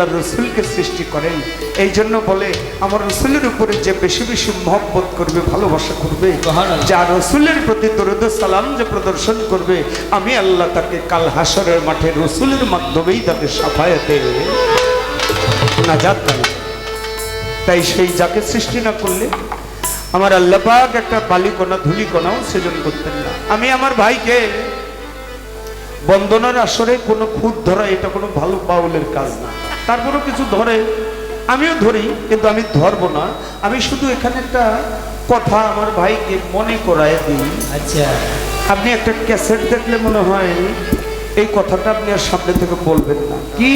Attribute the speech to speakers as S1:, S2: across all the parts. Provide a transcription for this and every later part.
S1: আল্লাহ রসুলকে সৃষ্টি করেন এই জন্য বলে আমার রসুলের উপরে যে বেশি বেশি মহব্বত করবে ভালোবাসা করবে যা রসুলের প্রতি দরুদ সালাম যে প্রদর্শন করবে আমি আল্লাহ তাকে কাল হাসরের মাঠে রসুলের মাধ্যমেই তাকে সাফায়াতে নাজাত দান তাই সেই যাকে সৃষ্টি না করলে আমার আল্লাহ পাক একটা বালিকণা ধুলিকণাও সৃজন করতেন না। আমি আমার ভাইকে বন্দনার আসরে কোনো খুদ ধরা এটা কোনো ভালো বাউলের কাজ না। তারপরও কিছু ধরে আমিও ধরি কিন্তু আমি ধরবো না। আমি শুধু এখানে একটা কথা আমার ভাইকে মনে করায় দিই।
S2: আচ্ছা।
S1: আপনি একটা ক্যাসেট দেখলে মনে হয় এই কথাটা আপনি আর সামনে থেকে বলবেন না। কি?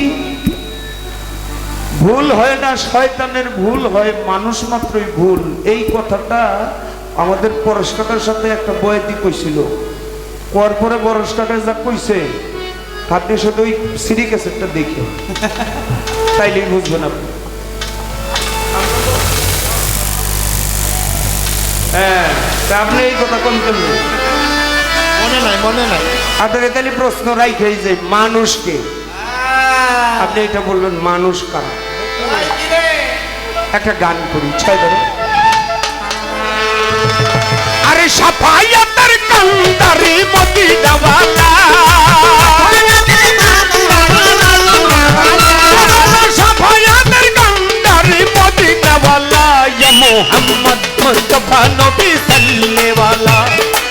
S1: ভুল হয় না শয়তানের ভুল হয় মানুষ মাত্রই ভুল। এই কথাটা আমাদের পরশ কাকার সাথে একটা বয়াতি কইছিল কর পরে পরশ যা কইছে আপনি শুধু ওই সিডি ক্যাসেটটা দেখে। তাইলেই বুঝবেন আপনি। হ্যাঁ তা আপনি এই কথা কোন
S2: মনে নাই মনে নাই।
S1: আপনাকে তাহলে প্রশ্ন রাইখেই যে মানুষকে আপনি এটা বলবেন মানুষ কারা? একটা গান করি ছয় ধরে। আরে সাফায়াতের কান্দারি মদিনাওয়ালা मुस्तफ़ा भी सल्ले वाला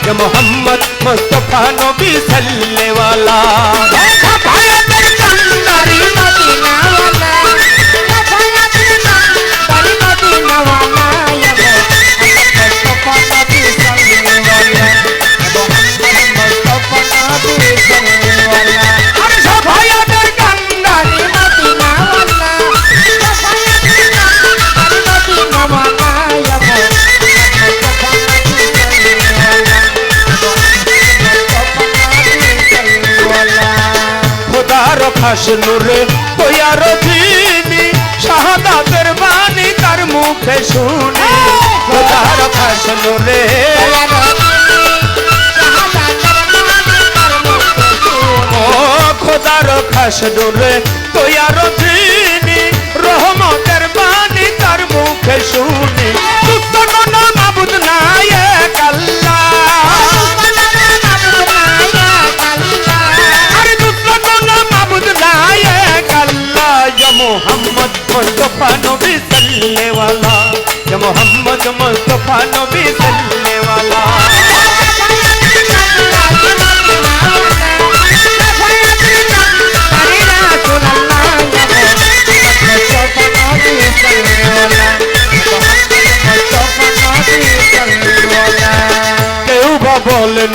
S1: या मोहम्मद मुस्तफ़ा भी सल्ले वाला খাস নূরে তোয়ার যিনি শাহাদাতের বাণী তার মুখে শুনি। খোদার খাস নূরে। খোদার খাস নূরে তোয়ার যিনি রহমতের বাণী তার মুখে শুনি। মোহাম্মদ মুস্তাফা নবী সাল্লে वाला। কেউ বা বলে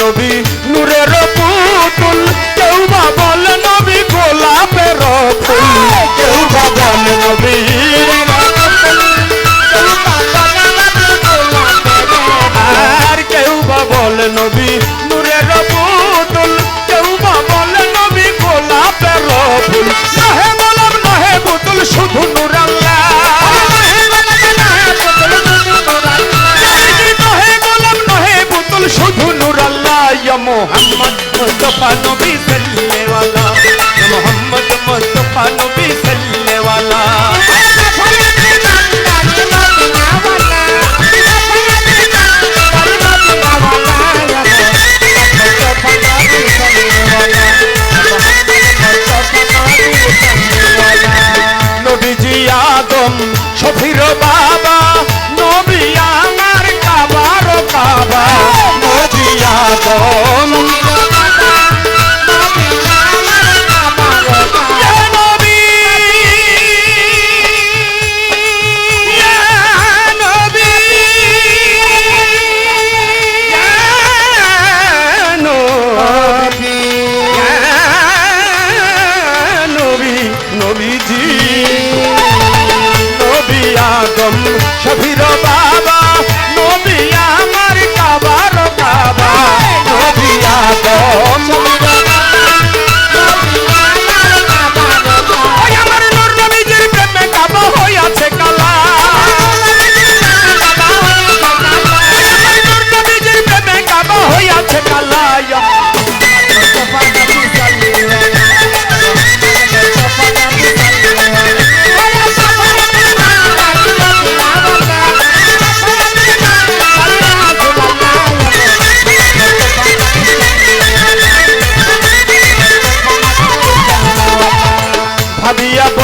S1: মোহাম্মদ মুস্তফা নবী সল্লে ওয়ালা মোহাম্মদ মুস্তফা নবী সল্লে ওয়ালা নবীজি আদম শফির বা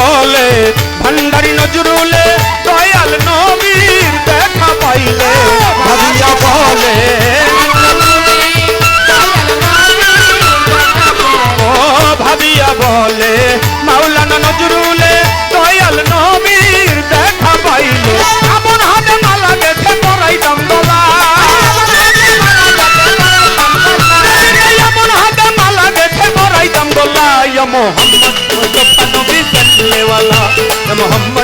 S1: হলে ভান্ডারি নজরুলে দয়াল নয়। முகம்மது